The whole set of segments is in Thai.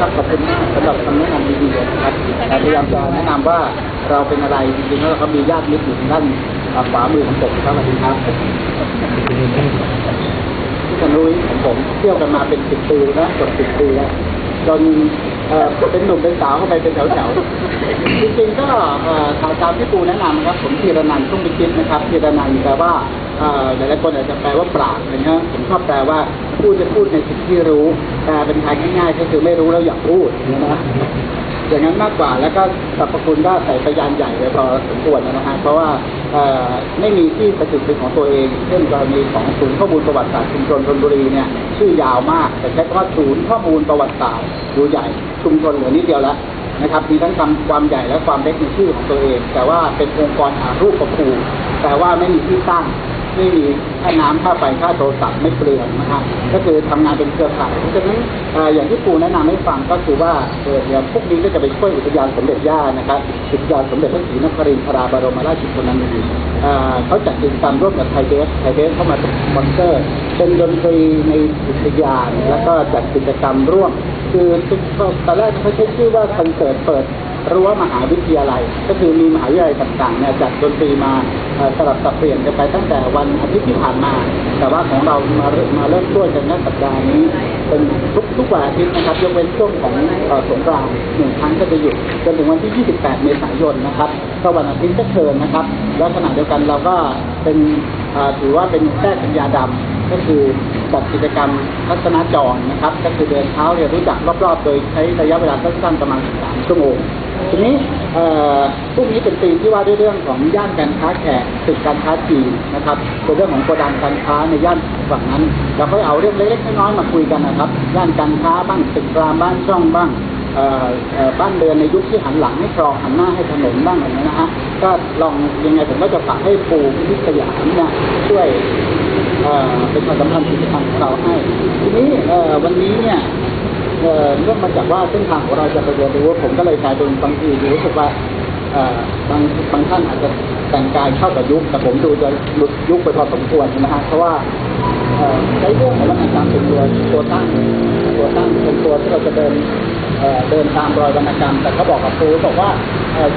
ครับขอบคุณมากสำหรับคำแนะนำดีๆนะครับแต่พยายามจะแนะนำว่าเราเป็นอะไรจริงๆแล้วเราก็มีญาติมิตรอยู่ทางด้านขวามือของผมครับสวัสดีครับที่กันนุ้ยของผมเที่ยวกันมาเป็นสิบปีแล้วเกือบสิบปีแล้วจนเอ่อเป็นหนุ่มเป็นสาวเข้าไปเป็นแถวๆจริงๆก็เอ่อตามตามที่ปูแนะนำครับผมธีรนันท์ตุ้งไปคิดนะครับธีรนันท์แปลว่าเอ่อหลายๆคนอาจจะแปลว่าปราดนะฮะผมชอบแปลว่า พูดจะพูดในสิ่งที่รู้แต่เป็นทางง่ายๆก็คือไม่รู้แล้วอยากพูดนะอย่างนั้นมากกว่าแล้วก็สรรพคุณก็ใส่พยานใหญ่ไปพอสมควรนะฮะเพราะว่าเอ่อไม่มีที่ประจุเป็นของตัวเอง เช่นกรณีของศูนย์ข้อมูลประวัติศาสตร์ชุมชนธนบุรีเนี่ยชื่อยาวมาก แต่ใช้คำว่าศูนย์ข้อมูลประวัติศาสตร์ดูใหญ่ ชุมชนเหลือนิดเดียวแล้วนะครับมีทั้งคำความใหญ่และความเล็กในชื่อของตัวเอง แต่ว่าเป็นองค์กรหารูปประคูแต่ว่าไม่มีที่ตั้ง ไม่มีค่าน้ำค่าไฟค่าโทรศัพท์ไม่เปลืองนะฮะก็คือทำงานเป็นเครือข่ายเพราะฉะนั้นอย่างที่ครูแนะนำให้ฟังก็คือว่าเออเดียวพวกนี้ก็จะไปช่วยอุทยานสมเด็จย่านะครับอุทยานสมเด็จพระศรีนครินทราบรมราชชนนีเอ่อเขาจัดกิจกรรมร่วมกับไทยเบสไทยเบสเข้ามาเป็นสปอนเซอร์เป็นดนตรีในอุทยานแล้วก็จัดกิจกรรมร่วม คือตอนแรกเขาใช้ชื่อว่าคอนเสิร์ตเปิด รั้วมหาวิทยาลัย ก็คือมีมหาวิทยาลัยต่างๆเนี่ยจัดดนตรีมาสลับสับเปลี่ยนกันไปตั้งแต่วันอาทิตย์ที่ผ่านมา แต่ว่าของเรามาเริ่มมาเริ่มช่วยกันณสัปดาห์นี้ เป็นทุกทุกวันอาทิตย์นะครับยกเว้นช่วงของสงกรานต์หนึ่งครั้งก็จะหยุดจนถึงวันที่ 28 เมษายนนะครับก็วันอาทิตย์ก็เชิญนะครับ แล้วขณะเดียวกันเราก็เป็นถือว่าเป็นแท้สัญญาดำก็คือจัดกิจกรรมทัศนจรนะครับ ก็คือเดินเท้าเรียนรู้จักรอบๆ โดยใช้ระยะเวลาสั้นๆประมาณ3ชั่วโมง ทีนี้เอ่อพวกนี้เป็นธีมที่ว่าด้วยเรื่องของย่านการค้าแขกตึกการค้าจีนนะครับเป็นเรื่องของโกดังการค้าในย่านฝั่งนั้น เราก็เอาเรื่องเล็กๆน้อยๆมาคุยกันนะครับ ย่านการค้าบ้างตึกรามบ้านช่องบ้างบ้านเรือนในยุคที่หันหลังให้คลองหันหน้าให้ถนนบ้างอะไรเงี้ยนะฮะก็ลองยังไงผมก็จะฝากให้ปูพิสยามเนี่ยช่วยเป็นความสัมพันธ์กิจกรรของเราให้ ทีนี้วันนี้เนี่ย เนื่องมาจากว่าเส้นทางของเราจะไปเรียนรู้ผมก็เลยกลายเป็นบางทีรู้สึกว่าบางบางท่านอาจจะแต่งกายเข้ากับยุคแต่ผมดูจะหลุดยุคไปพอสมควรนะฮะเพราะว่าใช้เรื่องของวรรณกรรมเป็นตัวตัวตั้งตัวตั้งเป็นตัวที่เราจะเดินเดินตามรอยวรรณกรรม แต่เขาบอกกับครูบอกว่า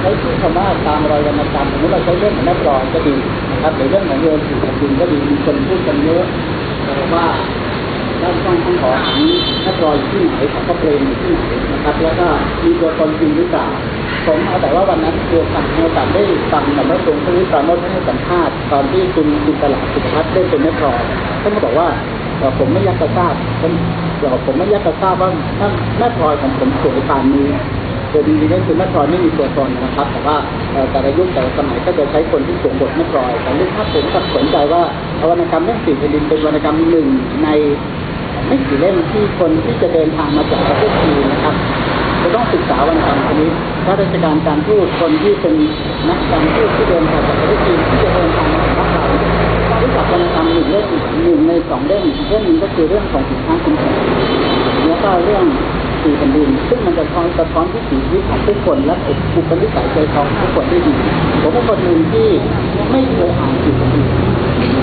ใช้ชื่อคำว่าตามรอยวรรณกรรมสมมติเราใช้เรื่องของแม่กรอนก็ดีนะครับหรือเรื่องของเรือสื่อแผ่นดินก็ดีมีคนพูดกันเยอะเอ่ว่า ด้านข้างข้างของนักรอยที่ไหนของพระเพลงอยู่ที่ไหนนะครับ แล้วก็มีตัวตนจริงหรือเปล่าผมเอาแต่ว่าวันนั้นเกี่ยวกับในการได้ฟังกับพระทรงพระวิปราโมทให้สัมภาษณ์ตอนที่คุณคุณตลาดสุพัฒน์ได้เป็นนักรอยท่านก็บอกว่าผมไม่ยากจะทราบท่านบอกผมไม่ยากจะทราบว่าท่านแม่พลอยของผมสวยปานนี้โดยจริงๆก็คือแม่พลอยไม่มีตัวตนนะครับ แต่ว่าแต่ละยุคแต่ละสมัยก็จะใช้คนที่สวมบทแม่พลอยแต่เรื่องภาพผมกับสนใจว่าวรรณกรรมเรื่องสี่แผ่นดินเป็นวรรณกรรมหนึ่งใน ไม่กี่เล่มที่คนที่จะเดินทางมาจากประเทศจีนนะครับจะต้องศึกษาวรรณกรรมอันนี้ข้าราชการการทูตคนที่เป็นนักการทูตที่เดินทางจากประเทศจีนที่จะเดินทางมาบ้านเราต้องรู้จักวรรณกรรมหนึ่งเล่มหนึ่งในสองเล่มเรื่องหนึ่งก็คือเรื่องของสินค้าคุณแผนแล้วก็เรื่องสี่แผ่นดินซึ่งมันจะท้อนสะท้อนที่สีวิตของทุกคนและอุปนิสัยใจของทุกคนได้ดีผมเป็นคนหนึ่งที่ไม่เคยอ่านสี่แผ่นดิน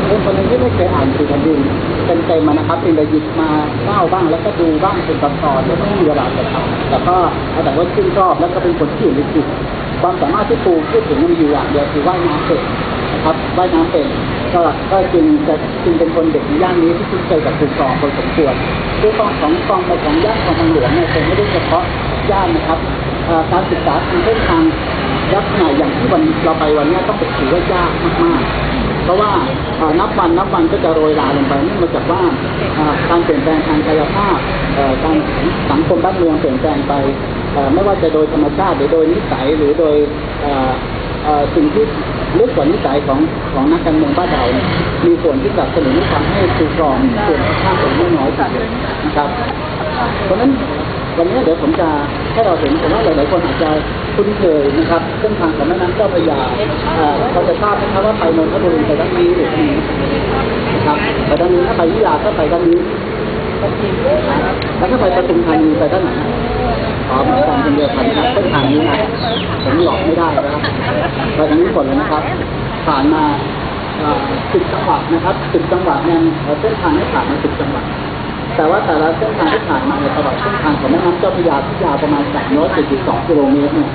เป็น คนที่ไม่เคยอ่านสื่อแผ่นดินเป็นเต็มๆมานะครับเป็นเลยหยิบมาเล่าบ้างแล้วก็ดูบ้างเป็นตอนๆแล้วก็ไม่มีเวลาจะทำแต่ก็เอาแต่ว่าชื่นชอบแล้วก็เป็นคนที่อยู่ในจิตความสามารถที่ปูพูดถึงมันมีอยู่อย่างเดียวคือว่ายน้ำเป็นนะครับว่ายน้ำเป็นก็ก็จึงจะจึงเป็นคนเด็กในย่านนี้ที่คุ้นเคยกับภูกองพอสมควรด้วยกองของกองในของย่านของทางหลวงเนี่ยคงไม่ได้เฉพาะย่านนะครับการศึกษาทางเส้นทางลักษณะอย่างที่วันเราไปวันนี้ต้องเป็นถือว่ายากมากๆ เพราะว่านับวันนับวันก็จะโรยลาลงไปนื่มาจากว่าการเปลี่ยนแปลงทางกายภาพการสังคมบ้านเมืองเปลี่ยนแปลงไปไม่ว่าจะโดยธรรมชาติหรือโดยนิสัยหรือโดยสิ่งที่ลึกกว่านิสัยของของนักการเมืองบ้านเรามีส่วนที่สนับสนุนทำให้คูกรองเปลี่ยนค่าเป็นไม่น้อยทีเดียวนะครับ เพราะฉะนั้นวันนี้เดี๋ยวผมจะให้เราเห็นผมว่าหลายๆคนอาจจะ คุ้นเคยนะครับเส้นทางของแม่น้ำเจ้าพระยาเขาจะทราบนะครับว่าไปนนทบุรีไปด้านนี้หรือทางนี้นะครับไปด้านนี้ถ้าไปวิทยาก็ไปด้านนี้แล้วถ้าไปปทุมธานีไปด้านไหนอ๋อมันการเป็นเรือพันนะเส้นทางนี้นะผมหลอกไม่ได้นะครับไปทางนี้หมดเลยนะครับ ผ่านมาสิบจังหวัดนะครับสิบจังหวัดเนี่ยเอ่อเส้นทางให้ผ่านมาสิบจัง แต่ว่าแต่ละเส้นทางที่ผ่านมาในตลอดเส้นทางของแม่น้ำเจ้าพระยาที่ยาวประมาณ 372 กิโลเมตรเนี่ย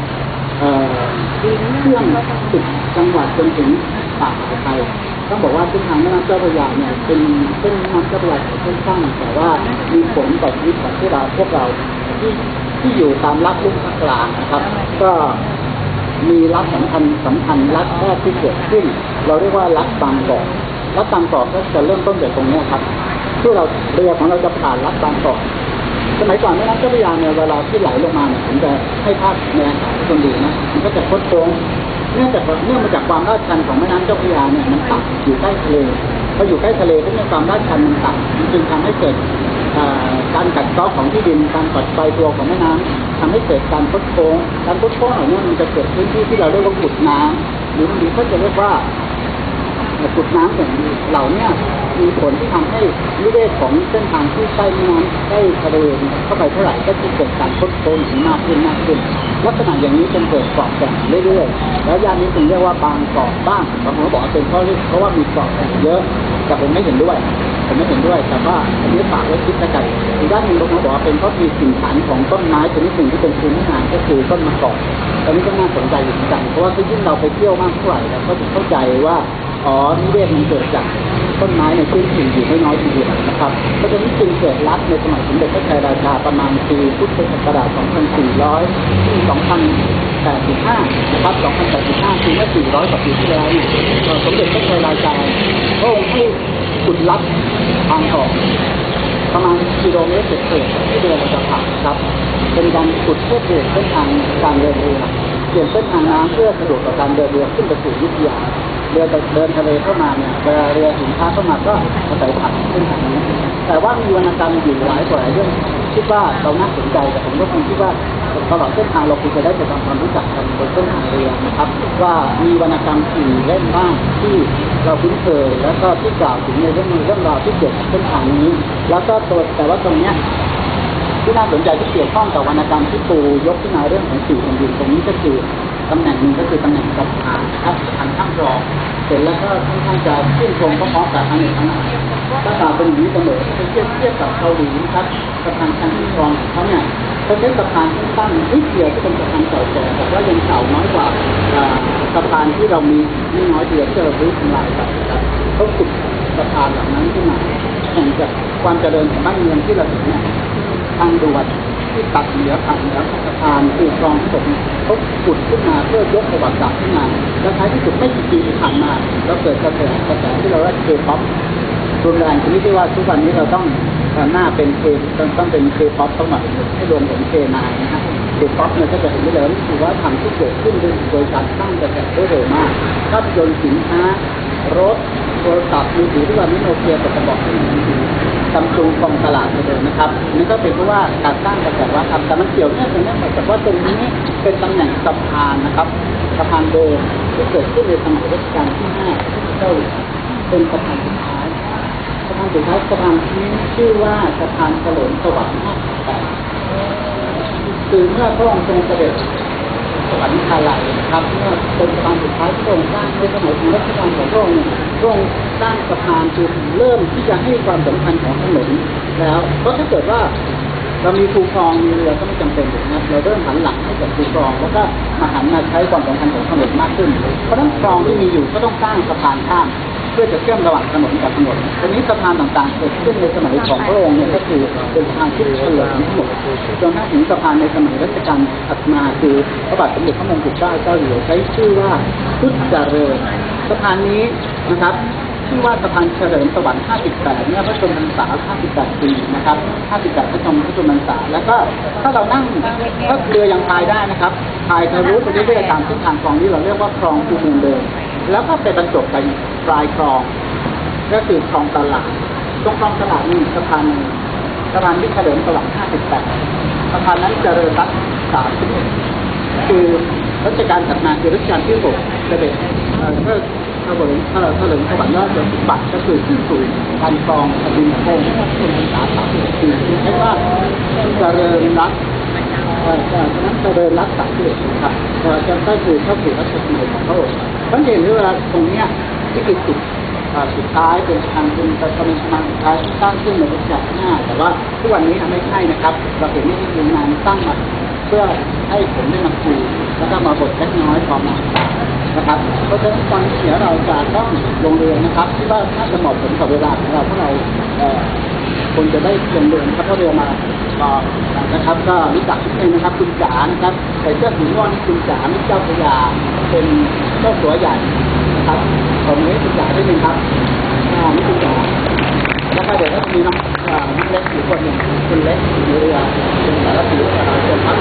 เอ่อเชื่อมติดจังหวัดจนถึงป่าอ่าวไทยต้องบอกว่าเส้นทางแม่น้ำเจ้าพระยาเนี่ยเป็นเส้นแม่น้ำเจ้าพระยาเส้นสั้นแต่ว่ามีผลต่อชีวิตของพวกเราพวกเราที่ที่อยู่ตามลับลุ่มภาคกลางนะครับ ก็มีรัฐสำคัญสำคัญรัฐแรกที่เกิดขึ้น เราเรียกว่ารัฐบางกอกรัฐบางกอกก็จะเริ่มต้นจากตรงนี้ครับ ที่เราเรือของเราจะผ่านรัฐบางกอกสมัยก่อนแม่น้ำเจ้าพระยาเนี่ยเวลาที่ไหลลงมาเนี่ยผมจะให้ภาพในอากาศคนดูนะมันก็จะคดโค้งเนื่องจากเนื่องมาจากความลาดชันของแม่น้ำเจ้าพระยาเนี่ยมันต่ำอยู่ใกล้ทะเลพออยู่ใกล้ทะเลก็มีความลาดชันมันต่ำมันจึงทำให้เกิดการกัดเซาะของที่ดินการกัดไฟตัวของแม่น้ำทำให้เกิดการคดโค้งการคดโค้งเหล่านี้มันจะเกิดพื้นที่ที่เราเรียกว่ากุดน้ำหรือบางทีก็จะเรียกว่า กดน้ำอย่างเหล่าเนี้มีผลที่ทำให้นิเวศของเส้นทางที่ใกล้แม่น้ำใกล้ทะเลเนี่ยเข้าไปเท่าไหร่ก็จะเกิดการคดโค้งมากขึ้นมากขึ้น ลักษณะอย่างนี้จนเกิดเกาะแก่งเรื่อยๆ แล้วย่านนี้จึงเรียกว่าบางเกาะบ้างบางคนบอกเป็นเพราะเพราะว่ามีเกาะแก่งเยอะแต่ผมไม่เห็นด้วยผมไม่เห็นด้วย แต่ว่าอันนี้ฝากไว้คิดแล้วกันอีกด้านหนึ่งบางคนบอกว่าเป็นเพราะมีสิ่งฐานของต้นไม้ชนิดหนึ่งที่เป็นพื้นฐานก็คือต้นมะกอกตอนนี้ก็น่าสนใจอยู่เหมือนกันเพราะว่าถ้ายิ่งเราไปเที่ยวมากเท่าไหร่เราก็จะเข้าใจว่า อ๋อนิเวศมันเกิดจากต้นไม้ในพื้นถิ่นอยู่ไม่น้อยทีเดียวนะครับเพราะฉะนั้นจึงเกิดรัฐในสมัยสมเด็จพระชัยราชาประมาณปีพุทธศักราช 2400ถึง2085 นะครับ 2085 คือเมื่อ 400 กว่าปีที่แล้วเนี่ยสมเด็จพระชัยราชาพระองค์ให้ขุดลัดทางออกประมาณกิโลเมตรเศษๆที่เรือเราจะผ่านครับ เป็นการขุดเพื่อเปลี่ยนเส้นทางการเดินเรือเปลี่ยนเส้นทางน้ำเพื่อสะดวกต่อการเดินเรือขึ้นไปสู่ยุทธยา เรือเดินทะเลเข้ามาเนี่ยเวลาเรือสินค้าเข้ามาก็อาศัยผ่านเส้นทางนี้ แต่ว่ามีวรรณกรรมอยู่หลายต่าเรื่องคิดว่าเราน่าสนใจแต่ผมก็คงคิดว่าตลอดเส้นทางเราควรจะได้ไปทำความรู้จักกันบนเส้นทางเรือนะครับ ว่ามีวรรณกรรมกี่เล่มบ้างที่เราคุ้นเคยแล้วก็ที่กล่าวถึงในเรื่องเรื่องราวที่เกี่ยวกับเส้นทางนี้ แล้วก็ตัวแต่ว่าตรงเนี้ยที่น่าสนใจที่เกี่ยวข้องกับวรรณกรรมที่ปูยกขึ้นมาเรื่องของสี่แผ่นดินตรงนี้ก็คือ ตำแหน่งหนึ่งก็คือตำแหน่งสะพานครับสะพานข้ามรองเสร็จแล้วก็ค่อนข้างจะชื่นชมพร้อมกับอันหนึ่งอันนั้นถ้าตามเป็นอย่างนี้เสมอถ้าเทียบเทียบกับเกาหลีนะครับสะพานข้ามรองของเขาเนี่ยเขาใช้สะพานสั้นๆนิดเดียวที่เป็นสะพานเก่าแก่แต่ว่ายังเก่าน้อยกว่าอ่าสะพานที่เรามีไม่น้อยเดียวที่เรารื้อทำลายไปนครับเขาขุดสะพานเหล่านั้นขึ้นมาแข่งกับความเจริญของบ้านเมืองที่เราเห็นเนี่ยทางด่วน ที่ตัดเหนือผ่านเหนือสะพานปูครองสมเขาขุดขึ้นมาเพื่อยกประวัติศาสตร์ขึ้นมาแล้วท้ายที่สุดไม่กี่ปีที่ผ่านมาเราเกิดกระแสกระแสที่เราเรียกเคป๊อปรุนแรงชนิดที่ว่าทุกวันนี้เราต้องหน้าเป็นเคต้องต้องเป็นเคป๊อปต้องหน่อยให้รวมถึงเคนายนะฮะ เคป๊อปเนี่ยก็จะเห็นได้เลยว่านี่คือว่าทำที่เกิดขึ้นโดยการสร้งกระแสได้เร็วมากภาพยนตร์สินค้ารถโทรศัพท์มือถือที่วันนี้โนเกียก็จะบอกขึ้นมาดีซัมซุงกองตลาดไปเลยนะครับนี่ก็เป็นเพราะว่าการสร้างกระแสวัฒนธรรมแต่มันเกี่ยวเนื่องกันเนื่องมาจากว่าตรงนี้เป็นตำแหน่งสะพานนะครับสะพานเดิมที่เกิดขึ้นในสมัยรัชกาลที่ห้าที่เจ้าเป็นสะพานสุดท้ายสะพานสุดท้ายสะพานนี้ชื่อว่าสะพานเฉลิมสวัสดิ์58 คือเมื่อพระองค์ทรงเสด็จสวรรคาลัยครับเมื่อเป็นสะพานสุดท้ายที่พระองค์สร้างในสมัยของรัชกาลของพระองค์พระองค์สร้างสะพานคือเริ่มที่จะให้ความสำคัญของถนนแล้วเพราะถ้าเกิดว่าเรามีคูคลองมีเรือก็ไม่จำเป็นนะครับเราเริ่มหันหลังให้กับคูคลอง แล้วก็มาหันมาใช้ความสำคัญของถนนมากขึ้น เพราะฉะนั้นคลองที่มีอยู่ก็ต้องสร้างสะพานข้าม เพื่อจะเชื่อมระหว่างถนนกับถนนทีนี้สะพานต่างๆเกิดขึ้นในสมัยของพระองค์เนี่ยก็คือเป็นสะพานที่เฉลิมทั้งหมดจนถ้าถึงสะพานในสมัยรัชกาลถัดมาคือพระบาทสมเด็จพระมงกุฎเกล้าเจ้าอยู่หัวใช้ชื่อว่าพุทธเจริญสะพานนี้นะครับชื่อว่าสะพานเฉลิมสวรรค์ 58 เนี่ยพระชนมพรรษา 58 ปีนะครับ 58 พระชนมพระชนมพรรษา แล้วก็ถ้าเรานั่งถ้าเรือยังพายได้นะครับพายทะลุไปเรื่อยๆตามเส้นทางคลองนี้เราเรียกว่าคลองคูมืองเดิมแล้วก็ไปบรรจบไป ปลายคลอง ก็คือคลองตลาดตรงคลองตลาดมีสะพานหนึ่งสะพานที่เฉลิมฉลอง58สะพานนั้นเจริญรัต31คือรัชกาลถัดมาคือรัชกาลที่6เสด็จเอ่อเมื่อเฉลิมเฉลิมเฉลิมฉลองราชสมบัติก็คือที่สูงการคลองอดินโคงที่ว่าเป็นภาษาสามสิบปีคือใช้ว่าเจริญรัตนั้นเจริญรักษาเกิดนครับเอ่อจะก็คือเข้าสู่รัชสมัยของพระองค์เพราะเห็นว่าเวลาตรงเนี้ย ที่คือจุดสุดท้ายเป็นทางคุณประชาชนสมาสุดท้ายที่ตั้งขึ้นในรัชกาลที่ห้าแต่ว่าทุกวันนี้ไม่ใช่นะครับ เราเห็นนี่คืองานตั้งมาเพื่อให้ผมได้มาคุยแล้วก็มาบทเล็กน้อยพอมานะครับเพราะฉะนั้นตอนนี้เดี๋ยวเราจะต้องลงเรือนะครับที่ว่าน่าจะเหมาะสมกับเวลาของเราเพราะเราคนจะได้ลงเรือนะครับเพราะเรือมาก็นะครับก็รู้จักนิดนึงนะครับคุณจ๋านะครับใส่เสื้อสีม่วงนี่คุณจ๋ามิตรเจ้าพยาเป็นเจ้าสัวใหญ่นะครับ ศึกษาด้วยนครับนักศึกษาแล้วก็เดี๋ยวก็มีน้องน้อเล็กอีกคนหนึ่งคุณเล็กอยู่เรือเป็นสารสีสารคนพัก